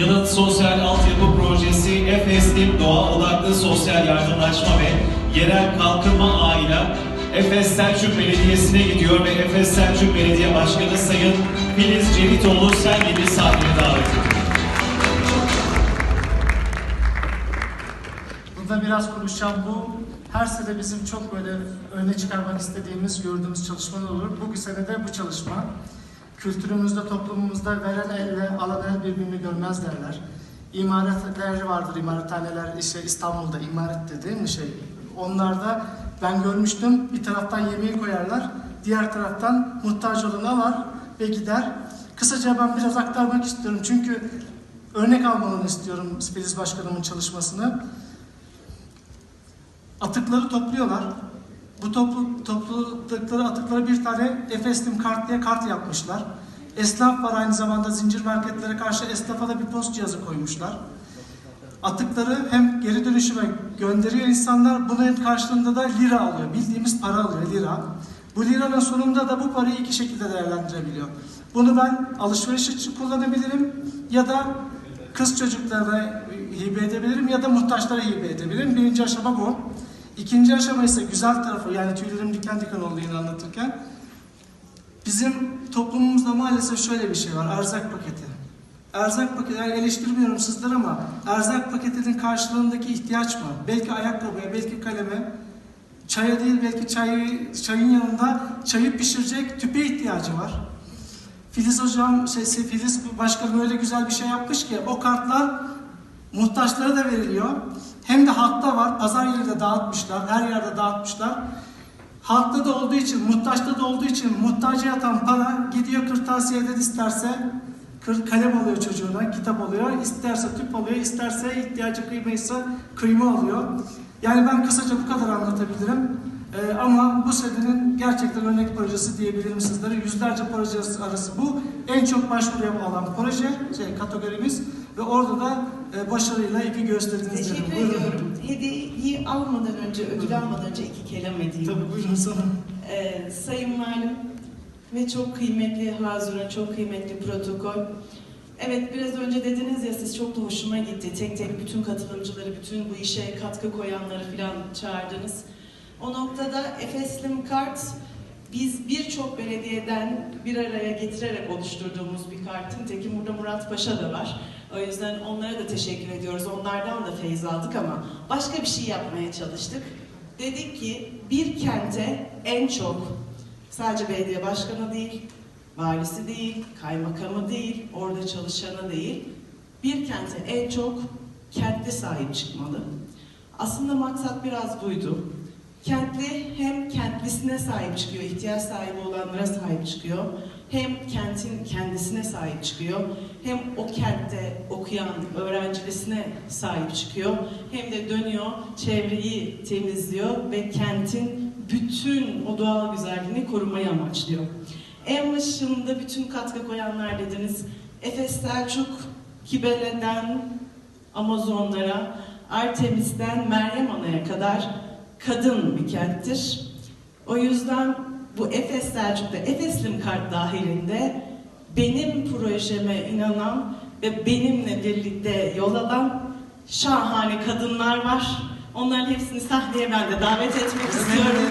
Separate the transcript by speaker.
Speaker 1: Yılın sosyal altyapı projesi Efes'in doğa odaklı sosyal yardımlaşma ve yerel kalkınma ağıyla Efes Selçuk Belediyesi'ne gidiyor ve Efes Selçuk Belediye Başkanı Sayın Filiz Cevitoğlu Selvi'ni sahneye davet ediyor.
Speaker 2: Burada biraz konuşacağım. Bu her sene bizim çok böyle öne çıkarmak istediğimiz, gördüğümüz çalışmalar olur. Bu sene de bu çalışma. Kültürümüzde, toplumumuzda veren elle alan el birbirini görmez derler. İmaretler vardır, imarethaneler işte İstanbul'da imaret mi şey? Onlarda ben görmüştüm bir taraftan yemeği koyarlar, diğer taraftan muhtaç olanı alır ve gider. Kısaca ben biraz aktarmak istiyorum çünkü örnek almalarını istiyorum Filiz Başkanımın çalışmasını. Atıkları topluyorlar. Bu toplu, topladıkları atıkları bir tane Efeslim kart diye kart yapmışlar. Esnaf var aynı zamanda zincir marketlere karşı esnafa da bir post cihazı koymuşlar. Atıkları hem geri dönüşüme gönderiyor insanlar, bunun karşılığında da lira alıyor. Bildiğimiz para alıyor, lira. Bu liranın sonunda da bu parayı iki şekilde değerlendirebiliyor. Bunu ben alışveriş için kullanabilirim ya da kız çocuklarına hibe edebilirim ya da muhtaçlara hibe edebilirim. Birinci aşama bu. İkinci aşama ise güzel tarafı yani tüylerim diken diken oldu yine anlatırken. Bizim toplumumuzda maalesef şöyle bir şey var. Erzak paketi. Erzak paketi, yani eleştirmiyorum sizler ama erzak paketinin karşılığındaki ihtiyaç mı? Belki ayakkabıya, belki kaleme, çaya değil belki çayı, çayın yanında çayı pişirecek tüpe ihtiyacı var. Filiz hocam, şey, Filiz başkanım öyle güzel bir şey yapmış ki o kartlar muhtaçlara da veriliyor. Hem de halkta var, pazar yerinde dağıtmışlar, her yerde dağıtmışlar. Halkta da olduğu için, muhtaçta da olduğu için muhtaca yatan para gidiyor kırtasiyeden isterse kalem alıyor çocuğuna, kitap alıyor, isterse tüp alıyor, isterse ihtiyacı kıymaysa kıyma alıyor. Yani ben kısaca bu kadar anlatabilirim. Ee, ama bu senenin gerçekten örnek projesi diyebilirim sizlere. Yüzlerce proje arası bu. En çok başvuru alan proje, şey, kategorimiz ve orada da e, başarıyla ipi gösterdiniz. derim.
Speaker 3: Teşekkür
Speaker 2: Buyurun.
Speaker 3: ediyorum. Hediyeyi almadan önce, ödül almadan önce iki kelam edeyim.
Speaker 2: Tabii buyurun sana.
Speaker 3: Ee, Sayın Valim ve çok kıymetli Hazır'ın çok kıymetli protokol. Evet biraz önce dediniz ya siz çok da hoşuma gitti. Tek tek bütün katılımcıları, bütün bu işe katkı koyanları falan çağırdınız. O noktada Efeslim Kart biz birçok belediyeden bir araya getirerek oluşturduğumuz bir kartın. Tekin burada Murat Paşa da var. O yüzden onlara da teşekkür ediyoruz. Onlardan da feyiz aldık ama başka bir şey yapmaya çalıştık. Dedik ki bir kente en çok sadece belediye başkanı değil, valisi değil, kaymakamı değil, orada çalışanı değil, bir kente en çok kentli sahip çıkmalı. Aslında maksat biraz buydu. Kentli hem kentlisine sahip çıkıyor, ihtiyaç sahibi olanlara sahip çıkıyor. Hem kentin kendisine sahip çıkıyor. Hem o kentte okuyan öğrencisine sahip çıkıyor. Hem de dönüyor, çevreyi temizliyor ve kentin bütün o doğal güzelliğini korumayı amaçlıyor. En başında bütün katkı koyanlar dediniz. Efes Selçuk, Kibele'den Amazonlara, Artemis'ten Meryem Ana'ya kadar kadın bir kenttir. O yüzden bu Efes Selçuk'ta Efeslim kart dahilinde benim projeme inanan ve benimle birlikte yol alan şahane kadınlar var. Onların hepsini sahneye ben de davet etmek istiyorum.